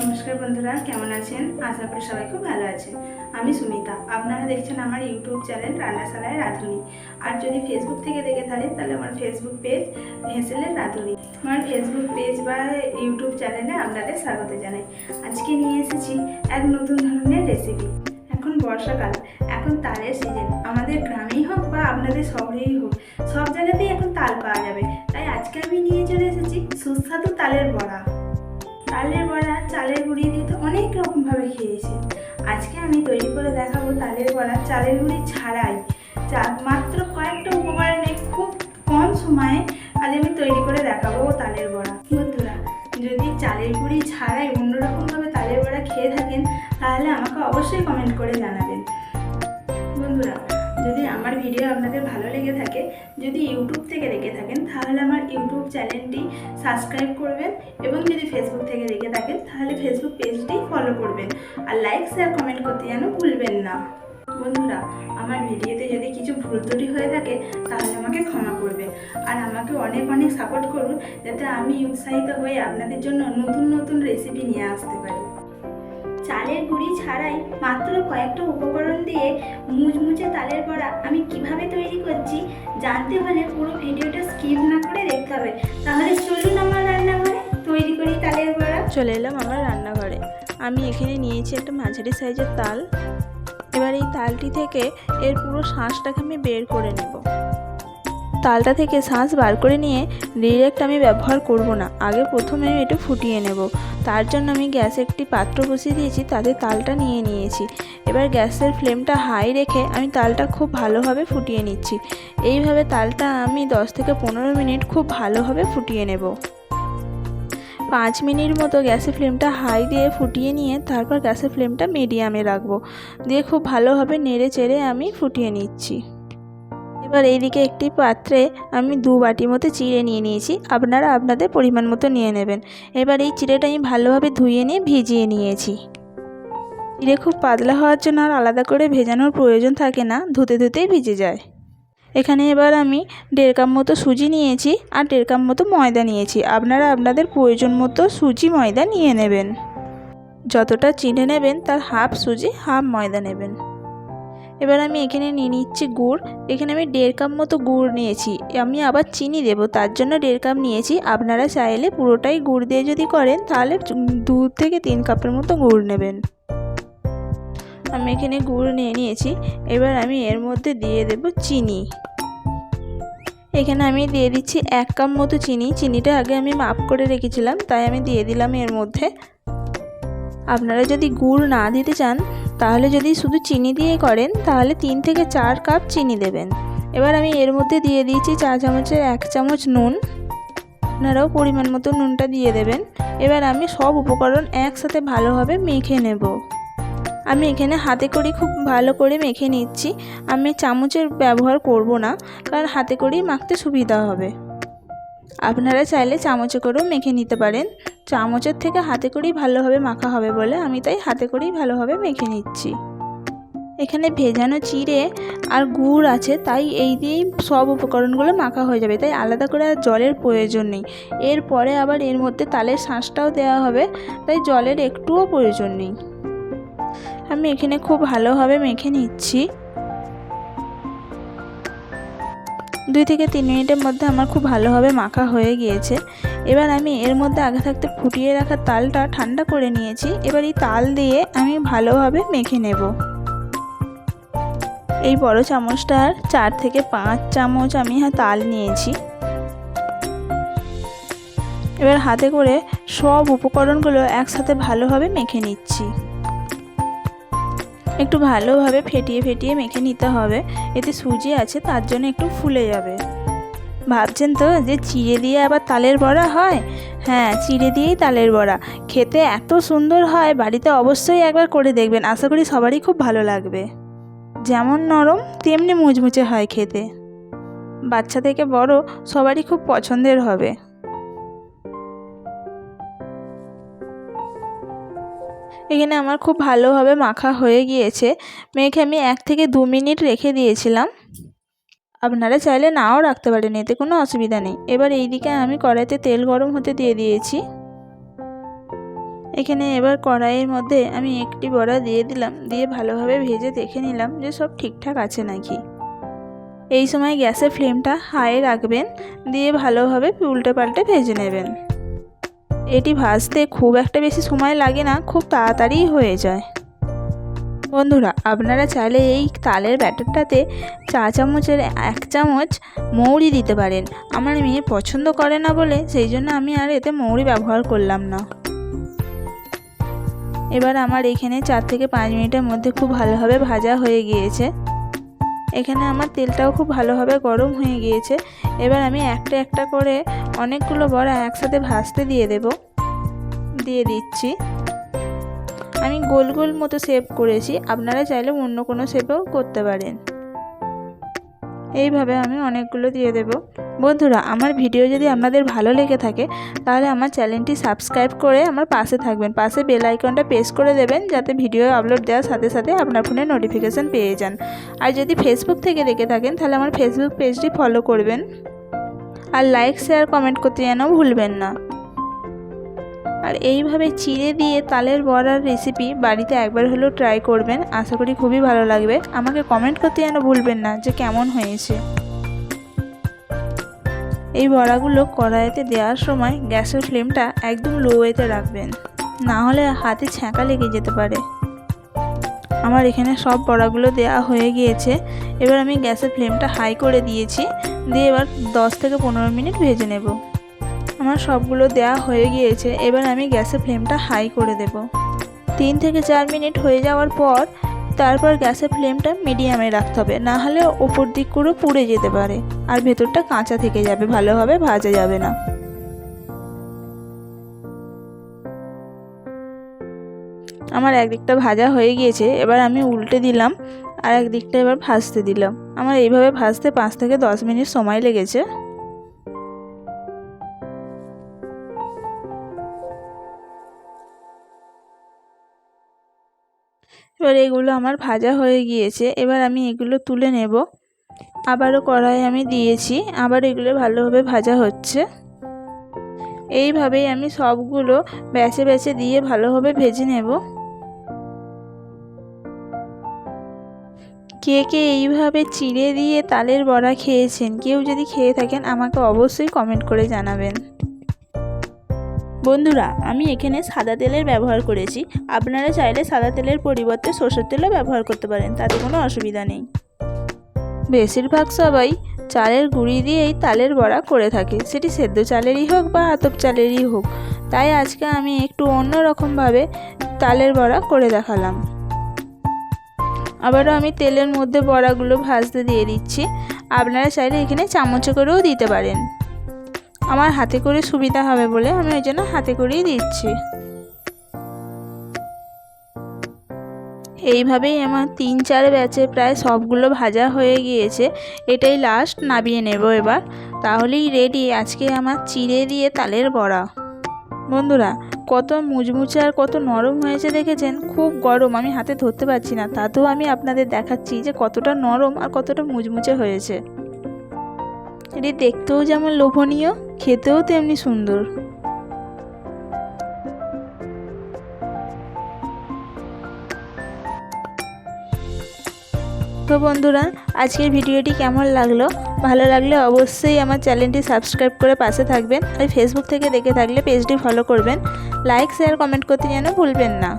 নমস্কার বন্ধুরা, কেমন আছেন? আশা করি সবাই খুব ভালো আছে আমি সুমিতা। আপনারা দেখছেন আমার ইউটিউব চ্যানেল রান্নাশালায় রাঁধুনি। আর যদি ফেসবুক থেকে দেখে থাকেন, তাহলে আমার ফেসবুক পেজ হেসেলের রাঁধুনি। আমার ফেসবুক পেজ বা ইউটিউব চ্যানেলে আপনাদের স্বাগত জানাই। আজকে নিয়ে এসেছি এক নতুন ধরনের রেসিপি এখন বর্ষাকাল, এখন তালের সিজন আমাদের গ্রামেই হোক বা আপনাদের শহরেই হোক, সব জায়গাতেই এখন তাল পাওয়া যাবে। তাই আজকে আমি নিয়ে চলে এসেছি সুস্বাদু তালের বড়া। তালের বড়া, চালের গুঁড়ি দিয়ে তো অনেক রকমভাবে খেয়েছি। আজকে আমি তৈরি করে দেখাবো তালের বড়া চালের গুঁড়ি ছাড়াই। চা, মাত্র কয়েকটা উপকরণে খুব কম সময়ে আজ আমি তৈরি করে দেখাবো তালের বড়া। বন্ধুরা, যদি চালের গুঁড়ি ছাড়াই অন্যরকমভাবে তালের বড়া খেয়ে থাকেন, তাহলে আমাকে অবশ্যই কমেন্ট করে জানাবেন। বন্ধুরা যদি আমার ভিডিও আপনাদের ভালো লেগে থাকে, যদি ইউটিউব থেকে দেখে থাকেন, তাহলে আমার ইউটিউব চ্যানেলটি সাবস্ক্রাইব করবেন এবং যদি ফেসবুক থেকে দেখে থাকেন, তাহলে ফেসবুক পেজটি ফলো করবেন। আর লাইক শেয়ার কমেন্ট করতে যেন ভুলবেন না। বন্ধুরা, আমার ভিডিওতে যদি কিছু ভুল ত্রুটি হয়ে থাকে, তাহলে আমাকে ক্ষমা করবে আর আমাকে অনেক অনেক সাপোর্ট করুন, যাতে আমি উৎসাহিত হয়ে আপনাদের জন্য নতুন নতুন রেসিপি নিয়ে আসতে পারি। চালের গুঁড়ি ছাড়াই মাত্র কয়েকটা উপকরণ দিয়ে মুচমুচে তালের বড়া আমি কীভাবে তৈরি করছি জানতে হলে পুরো ভিডিওটা স্কিপ না করে দেখতে হবে। তাহলে চলুন আমার রান্নাঘরে তৈরি করি তালের বড়া। চলে এলাম আমার রান্নাঘরে। আমি এখানে নিয়েছি একটা মাঝারি সাইজের তাল। এবার এই তালটি থেকে এর পুরো শাঁসটাকে আমি বের করে নেব। তালটা থেকে শাঁস বার করে নিয়ে ডিরেক্ট আমি ব্যবহার করব না। আগে প্রথমে আমি একটু ফুটিয়ে নেব। তার জন্য আমি গ্যাসে একটি পাত্র বসিয়ে দিয়েছি, তাতে তালটা নিয়ে নিয়েছি। এবার গ্যাসের ফ্লেমটা হাই রেখে আমি তালটা খুব ভালোভাবে ফুটিয়ে নিচ্ছি। এইভাবে তালটা আমি 10 থেকে পনেরো মিনিট খুব ভালোভাবে ফুটিয়ে নেব। পাঁচ মিনিট মতো গ্যাসের ফ্লেমটা হাই দিয়ে ফুটিয়ে নিয়ে তারপর গ্যাসের ফ্লেমটা মিডিয়ামে রাখব। দিয়ে খুব ভালোভাবে নেড়ে চেড়ে আমি ফুটিয়ে নিচ্ছি। এবার এইদিকে একটি পাত্রে আমি দু বাটি মতো চিড়ে নিয়ে নিয়েছি। আপনারা আপনাদের পরিমাণ মতো নিয়ে নেবেন। এবার এই চিড়েটা আমি ভালোভাবে ধুয়ে নিয়ে ভিজিয়ে নিয়েছি। চিড়ে খুব পাতলা হওয়ার জন্য আর আলাদা করে ভেজানোর প্রয়োজন থাকে না, ধুতে ধুতেই ভিজে যায়। এখানে এবার আমি দেড় কাপ মতো সুজি নিয়েছি আর দেড় কাপ মতো ময়দা নিয়েছি। আপনারা আপনাদের প্রয়োজন মতো সুজি, ময়দা নিয়ে নেবেন। যতটা চিনে নেবেন তার হাফ সুজি, হাফ ময়দা নেবেন। এবার আমি এখানে নিয়ে নিচ্ছি গুড়। এখানে আমি দেড় কাপ মতো গুড় নিয়েছি। আমি আবার চিনি দেবো, তার জন্য দেড় কাপ নিয়েছি। আপনারা চাইলে পুরোটাই গুড় দিয়ে যদি করেন, তাহলে দু থেকে তিন কাপের মতো গুড় নেবেন। আমি এখানে গুড় নিয়ে নিয়েছি। এবার আমি এর মধ্যে দিয়ে দেব চিনি। এখানে আমি দিয়ে দিচ্ছি এক কাপ মতো চিনি। চিনিটা আগে আমি মাপ করে রেখেছিলাম, তাই আমি দিয়ে দিলাম এর মধ্যে। আপনারা যদি গুড় না দিতে চান তাহলে যদি শুধু চিনি দিয়ে করেন, তাহলে তিন থেকে চার কাপ চিনি দেবেন। এবার আমি এর মধ্যে দিয়ে দিয়েছি চা চামচের এক চামচ নুন। আপনারাও পরিমাণ মতো নুনটা দিয়ে দেবেন। এবার আমি সব উপকরণ একসাথে ভালোভাবে মেখে নেব। আমি এখানে হাতে করে খুব ভালো করে মেখে নিচ্ছি। আমি চামচের ব্যবহার করব না, কারণ হাতে করেই মাখতে সুবিধা হবে। আপনারা চাইলে চামচে করেও মেখে নিতে পারেন। চামচের থেকে হাতে করেই ভালোভাবে মাখা হবে বলে আমি তাই হাতে করেই ভালোভাবে মেখে নিচ্ছি। এখানে ভেজানো চিড়ে আর গুড় আছে, তাই এই দিয়েই সব উপকরণগুলো মাখা হয়ে যাবে। তাই আলাদা করে আর জলের প্রয়োজন নেই। এরপরে আবার এর মধ্যে তালের শাঁসটাও দেওয়া হবে, তাই জলের একটুও প্রয়োজন নেই। আমি এখানে খুব ভালোভাবে মেখে নিচ্ছি। দুই থেকে তিন মিনিটের মধ্যে আমার খুব ভালোভাবে মাখা হয়ে গিয়েছে। এবার আমি এর মধ্যে আগে থাকতে ফুটিয়ে রাখা তালটা ঠান্ডা করে নিয়েছি। এবার এই তাল দিয়ে আমি ভালোভাবে মেখে নেব। এই বড় চামচটার চার থেকে পাঁচ চামচ আমি তাল নিয়েছি। এবার হাতে করে সব উপকরণগুলো একসাথে ভালোভাবে মেখে নিচ্ছি। একটু ভালোভাবে ফেটিয়ে ফেটিয়ে মেখে নিতে হবে। এতে সুজি আছে, তার জন্য একটু ফুলে যাবে। ভাবছেন তো যে চিড়ে দিয়ে আবার তালের বড়া হয়? হ্যাঁ চিড়ে দিয়েই তালের বড়া। খেতে এত সুন্দর হয়, বাড়িতে অবশ্যই একবার করে দেখবেন। আশা করি সবারই খুব ভালো লাগবে। যেমন নরম, তেমনি মুচমুচে হয় খেতে। বাচ্চা থেকে বড় সবারই খুব পছন্দের হবে। এখানে আমার খুব ভালোভাবে মাখা হয়ে গিয়েছে। মেখে আমি এক থেকে দু মিনিট রেখে দিয়েছিলাম। আপনারা চাইলে নাও রাখতে পারেন, এতে কোনো অসুবিধা নেই। এবার এই দিকে আমি কড়াইতে তেল গরম হতে দিয়ে দিয়েছি। এখানে এবার কড়াইয়ের মধ্যে আমি একটি বড়া দিয়ে দিলাম, দিয়ে ভালোভাবে ভেজে দেখে নিলাম যে সব ঠিকঠাক আছে নাকি। এই সময় গ্যাসের ফ্লেমটা হাই রাখবেন, দিয়ে ভালোভাবে উল্টে পাল্টে ভেজে নেবেন। এটি ভাজতে খুব একটা বেশি সময় লাগে না, খুব তাড়াতাড়ি হয়ে যায়। বন্ধুরা, আপনারা চাইলে এই তালের ব্যাটারটাতে চা চামচের এক চামচ মৌরি দিতে পারেন। আমার মেয়ে পছন্দ করে না বলে সেই জন্য আমি আর এতে মৌরি ব্যবহার করলাম না। এবার আমার এখানে চার থেকে পাঁচ মিনিটের মধ্যে খুব ভালোভাবে ভাজা হয়ে গিয়েছে। এখানে আমার তেলটাও খুব ভালোভাবে গরম হয়ে গিয়েছে। এবার আমি একটা একটা করে অনেকগুলো বড়া একসাথে ভাজতে দিয়ে দেব। দিয়ে দিচ্ছি। আমি গোল গোল মতো শেপ করেছি। আপনারা চাইলে অন্য কোনো শেপেও করতে পারেন। এইভাবে আমি অনেকগুলো দিয়ে দেব। বন্ধুরা, আমার ভিডিও যদি আপনাদের ভালো লেগে থাকে, তাহলে আমার চ্যানেলটি সাবস্ক্রাইব করে আমার পাশে থাকবেন। পাশে বেল আইকনটা প্রেস করে দেবেন, যাতে ভিডিও আপলোড দেওয়ার সাথে সাথে আপনার ফোনে নোটিফিকেশান পেয়ে যান। আর যদি ফেসবুক থেকে দেখে থাকেন, তাহলে আমার ফেসবুক পেজটি ফলো করবেন। আর লাইক শেয়ার কমেন্ট করতে যেন ভুলবেন না। আর এইভাবে চিড়ে দিয়ে তালের বড়ার রেসিপি বাড়িতে একবার হলেও ট্রাই করবেন। আশা করি খুবই ভালো লাগবে। আমাকে কমেন্ট করতে যেন ভুলবেন না যে কেমন হয়েছে। এই বড়াগুলো কড়াইতে দেওয়ার সময় গ্যাসের ফ্লেমটা একদম লোয়েতে রাখবেন। না হলে হাতে ছ্যাঁকা লেগে যেতে পারে। আমার এখানে সব বড়াগুলো দেওয়া হয়ে গিয়েছে। এবার আমি গ্যাসের ফ্লেমটা হাই করে দিয়েছি। দিয়ে এবার দশ থেকে পনেরো মিনিট ভেজে নেব। আমার সবগুলো দেওয়া হয়ে গিয়েছে, এবার আমি গ্যাসের ফ্লেমটা হাই করে দেব। তিন থেকে চার মিনিট হয়ে যাওয়ার পর, তারপর গ্যাসের ফ্লেমটা মিডিয়ামে রাখতে হবে, না হলে ওপর দিক করে পুড়ে যেতে পারে, আর ভেতরটা কাঁচা থেকে যাবে, ভালোভাবে ভাজা যাবে না। আমার একদিকটা ভাজা হয়ে গিয়েছে, এবার আমি উল্টে দিলাম, আর একদিকটা এবার ভাজতে দিলাম। আমার এইভাবে ভাজতে পাঁচ থেকে দশ মিনিট সময় লেগেছে। এবার এগুলো আমার ভাজা হয়ে গিয়েছে, এবার আমি এগুলো তুলে নেব। আবারও কড়াই আমি দিয়েছি, আবার এগুলো ভালোভাবে ভাজা হচ্ছে। এইভাবেই আমি সবগুলো বেছে বেছে দিয়ে ভালোভাবে ভেজে নেব। কে কে এইভাবে চিড়ে দিয়ে তালের বড়া খেয়েছেন, কেউ যদি খেয়ে থাকেন আমাকে অবশ্যই কমেন্ট করে জানাবেন। বন্ধুরা, আমি এখানে সাদা তেলের ব্যবহার করেছি। আপনারা চাইলে সাদা তেলের পরিবর্তে সর্ষের তেলও ব্যবহার করতে পারেন, তাতে কোনো অসুবিধা নেই। বেশিরভাগ সবাই চালের গুঁড়ি দিয়েই তালের বড়া করে থাকে। সেটি সেদ্ধ চালেরই হোক বা আতপ চালেরই হোক। তাই আজকে আমি একটু অন্য রকমভাবে তালের বড়া করে দেখালাম। আবারও আমি তেলের মধ্যে বড়াগুলো ভাজতে দিয়ে দিচ্ছি। আপনারা চাইলে এখানে চামচ করেও দিতে পারেন। আমার হাতে করে সুবিধা হবে বলে আমি ওই জন্য হাতে করেই দিচ্ছি। এইভাবেই আমার তিন চার ব্যাচে প্রায় সবগুলো ভাজা হয়ে গিয়েছে। এটাই লাস্ট নাবিয়ে নেব এবার। তাহলেই রেডি আজকে আমার চিড়ে দিয়ে তালের বড়া। বন্ধুরা, কত মুচমুচে আর কত নরম হয়েছে দেখেছেন? খুব গরম, আমি হাতে ধরতে পারছি না। তাতেও আমি আপনাদের দেখাচ্ছি যে কতটা নরম আর কতটা মুচমুচে হয়েছে। এটি দেখতেও যেমন লোভনীয় খেতেও তেমনি সুন্দর। তো বন্ধুরা, আজকের ভিডিওটি কেমন লাগল? ভালো লাগলে অবশ্যই আমার চ্যানেলটি সাবস্ক্রাইব করে পাশে থাকবেন আর ফেসবুক থেকে দেখে থাকলে পেজটি ফলো করবেন। লাইক শেয়ার কমেন্ট করতে যেন ভুলবেন না।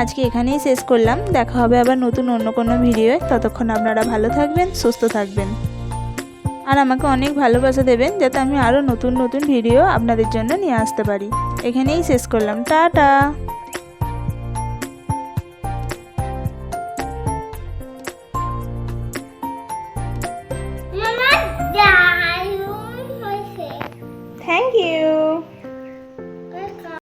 আজকে এখানেই শেষ করলাম। দেখা হবে আবার নতুন অন্য কোনো ভিডিওয়। ততক্ষণ আপনারা ভালো থাকবেন, সুস্থ থাকবেন। আর আমাকে অনেক ভালোবাসা দেবেন যাতে আমি আরও নতুন নতুন ভিডিও আপনাদের জন্য নিয়ে আসতে পারি। এখানেই শেষ করলাম। টাটা!